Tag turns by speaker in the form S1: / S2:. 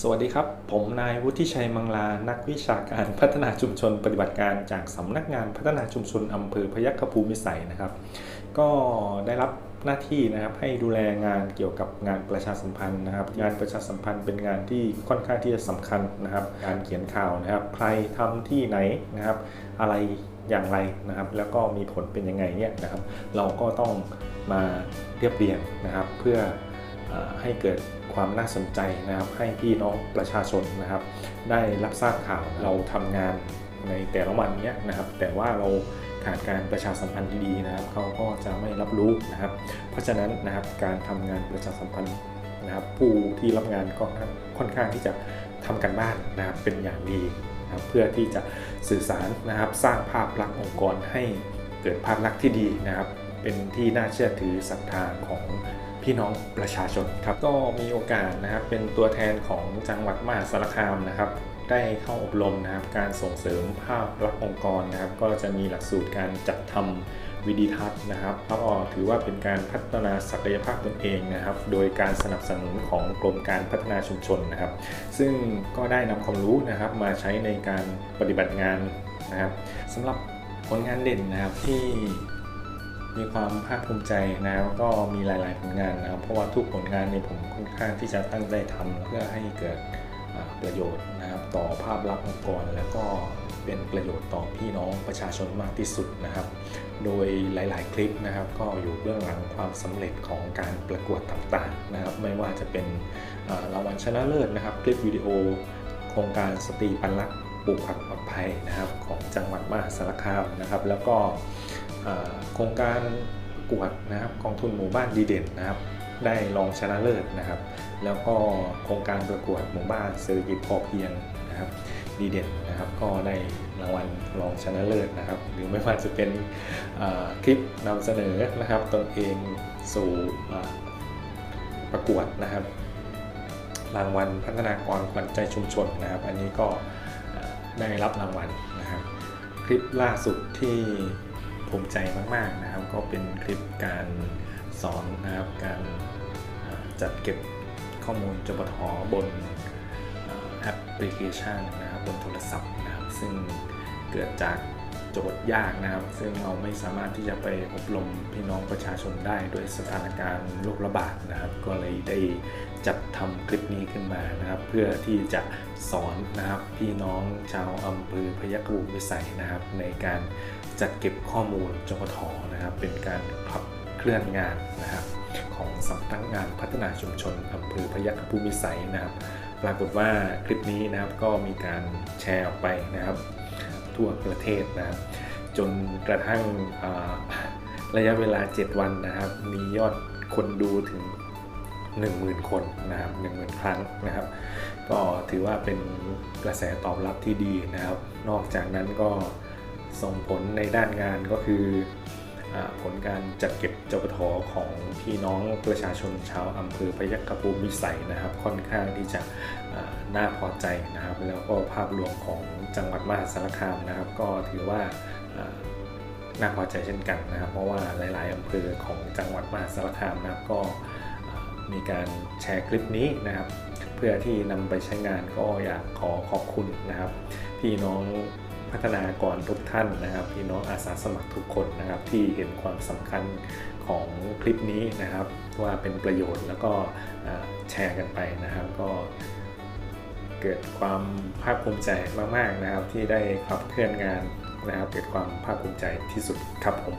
S1: สวัสดีครับ ผมนายวุฒิชัยมังลา นักวิชาการพัฒนาชุมชนปฏิบัติการจากสำนักงานพัฒนาชุมชนอำเภอพยัคฆภูมิสัยนะครับ ก็ได้รับหน้าที่นะครับให้ดูแลงานเกี่ยวกับงานประชาสัมพันธ์นะครับ งานประชาสัมพันธ์เป็นงานที่ค่อนข้างที่จะสำคัญนะครับการเขียนข่าวนะครับ ใครทำที่ไหนนะครับ อะไรอย่างไรนะครับ แล้วก็มีผลเป็นยังไงเนี่ยนะครับ เราก็ต้องมาเรียบเรียงนะครับ เพื่ออให้เกิด ความน่าสนใจนะครับ ให้พี่น้องประชาชนนะครับ ได้รับทราบข่าวเราทำงานในแต่ละวันเนี้ยนะครับ แต่ว่าเราขาดการประชาสัมพันธ์ดีนะครับเขาก็จะไม่รับรู้นะครับ เพราะฉะนั้นนะครับการทำงานประชาสัมพันธ์นะครับผู้ที่รับงานก็ค่อนข้างที่จะทำกันบ้านนะครับเป็นอย่างดีนะครับเพื่อที่จะสื่อสารนะครับสร้างภาพลักษณ์องค์กรให้เกิดภาพลักษณ์ที่ดีนะครับ เป็นที่น่าเชื่อถือศรัทธาของ พี่น้องประชาชนครับก็มีโอกาสนะครับเป็นตัวแทนของจังหวัดมหาสารคามนะครับได้เข้าอบรมนะครับการส่งเสริมภาพลักษณ์องค์กรนะครับ ก็จะมีหลักสูตรการจัดทำวิดีทัศน์นะครับก็ถือว่าเป็นการพัฒนาศักยภาพตนเองนะครับ โดยการสนับสนุนของกรมการพัฒนาชุมชนนะครับ ซึ่งก็ได้นำความรู้นะครับมาใช้ในการปฏิบัติงานนะครับสำหรับผลงานเด่นนะครับที่ มีความภาคภูมิใจนะครับก็มีหลาย ๆ ผลงานนะครับ เพราะว่าทุกผลงานเนี่ยผมค่อนข้างที่จะตั้งใจทำเพื่อให้เกิดประโยชน์นะครับต่อภาพลักษณ์องค์กร แล้วก็เป็นประโยชน์ต่อพี่น้องประชาชนมากที่สุดนะครับ โดยหลาย ๆ คลิปนะครับ ก็อยู่เบื้องหลังความสำเร็จของการประกวดต่าง ๆ นะครับ ไม่ว่าจะเป็นรางวัลชนะเลิศนะครับ คลิปวิดีโอ โครงการสตรีปันรักปลูกผักปลอดภัยนะครับของจังหวัดมหาสารคามนะครับ แล้วก็ โครงการประกวดนะครับกองทุนหมู่บ้านดีเด่นนะครับ ได้รองชนะเลิศนะครับ แล้วก็โครงการประกวดหมู่บ้านเศรษฐกิจพอเพียงนะครับดีเด่นนะครับก็ได้รางวัลรองชนะเลิศนะครับ หรือไม่ว่าจะเป็นคลิปนำเสนอนะครับตนเองสู่ประกวดนะครับ รางวัลพัฒนากรขวัญใจชุมชนนะครับ อันนี้ก็ได้รับรางวัลนะครับ คลิปล่าสุดที่ ภูมิใจมาก ๆนะครับ ก็เป็นคลิปการสอนนะครับ การจัดเก็บข้อมูลจปทบนแอปพลิเคชันนะครับบนโทรศัพท์นะครับ ซึ่งเกิดจากโจทย์ยากนะครับ ซึ่งเราไม่สามารถที่จะไปอบรมพี่น้องประชาชนได้ด้วยสถานการณ์โรคระบาดนะครับ ก็เลยได้จัดทำคลิปนี้ขึ้นมานะครับ เพื่อที่จะสอนนะครับพี่น้องชาวอำเภอพยัคฆภูมิวิสัยนะครับ ในการ จัดเก็บข้อมูลจปทนะครับ เป็นการขับเคลื่อนงานนะครับของสำนักงานพัฒนาชุมชนอำเภอพยัคฆภูมิสัยนะครับ ปรากฏว่าคลิปนี้นะครับก็มีการแชร์ออกไปนะครับ ทั่วประเทศนะครับ จนกระทั่งระยะเวลา 7 วันนะครับ มียอดคนดูถึง 10,000 คนนะครับ10,000 ครั้งนะครับ ก็ถือว่าเป็นกระแสตอบรับที่ดีนะครับ นอกจากนั้นก็ ส่งผลในด้านงานก็คืออผลการจัดเก็บจปทของพี่น้องประชาชนชาวอำเภอพยัคฆภูมิวิสัยนะครับ ค่อนข้างที่จะน่าพอใจนะครับ แล้วก็ภาพรวมของจังหวัดมหาสารคามนะครับ ก็ถือว่าน่าพอใจเช่นกันนะครับ เพราะว่าหลาย ๆอำเภอของจังหวัดมหาสารคามนะครับก็มีการแชร์คลิปนี้นะครับ เพื่อที่นำไปใช้งานก็อยากขอขอบคุณนะครับ พี่น้อง พัฒนากรทุกท่านนะครับพี่น้องอาสาสมัครทุกคนนะครับที่เห็นความสำคัญของคลิปนี้นะครับว่าเป็นประโยชน์แล้วก็แชร์กันไปนะครับก็เกิดความภาคภูมิใจมากๆนะครับที่ได้ขับเคลื่อนงานนะครับเกิดความภาคภูมิใจที่สุดครับผม